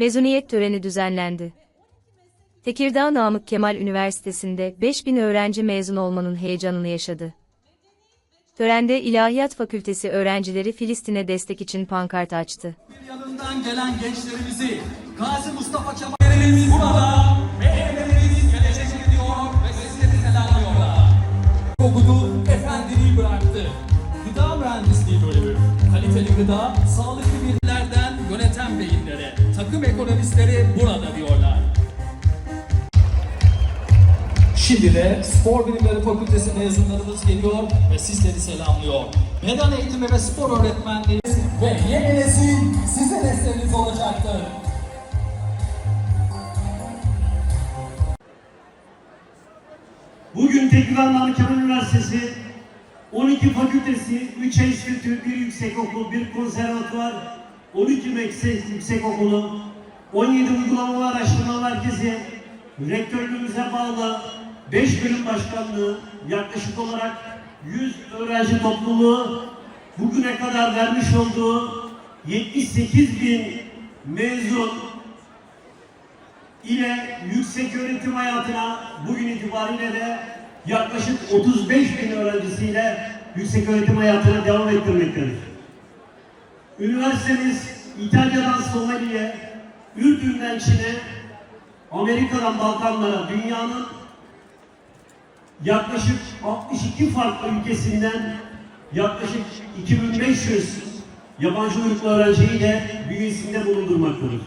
Mezuniyet töreni düzenlendi. Tekirdağ Namık Kemal Üniversitesi'nde 5000 öğrenci mezun olmanın heyecanını yaşadı. Törende İlahiyat Fakültesi öğrencileri Filistin'e destek için pankart açtı. Bir yanından gelen gençlerimizi Gazi Mustafa Kemal'lerimiz burada ve evlerimiz gelecek ediyor ve sizleri selamlıyorlar. Okudu, efendiliği bıraktı. Gıda mühendisliği bölümü. Kaliteli gıda, sağlıklı beyinlere, takım ekonomistleri burada diyorlar. Şimdi de Spor Bilimleri Fakültesi mezunlarımız geliyor ve sizleri selamlıyor. Beden eğitimi ve spor öğretmenleri ve yeni nesil sizin eseriniz olacaktır. Bugün Tekirdağ Namık Kemal Üniversitesi 12 fakültesi, 3 enstitü, 1 yüksekokul, 1 konservatuvar, 12 meslek yüksekokulu, 17 uygulama ve araştırma merkezi, rektörlüğümüze bağlı 5 bölüm başkanlığı, yaklaşık olarak 100 öğrenci topluluğu bugüne kadar vermiş olduğu 78 bin mezun ile yüksek öğretim hayatına bugün itibariyle de yaklaşık 35 bin öğrencisiyle yüksek öğretim hayatına devam ettirmektedir. Üniversitemiz İtalya'dan Somali'ye, Ürdün'den Çin'e, Amerika'dan Balkanlara, dünyanın yaklaşık 62 farklı ülkesinden yaklaşık 2500 yabancı uyruklu öğrenciyi de bünyesinde bulundurmaktadır.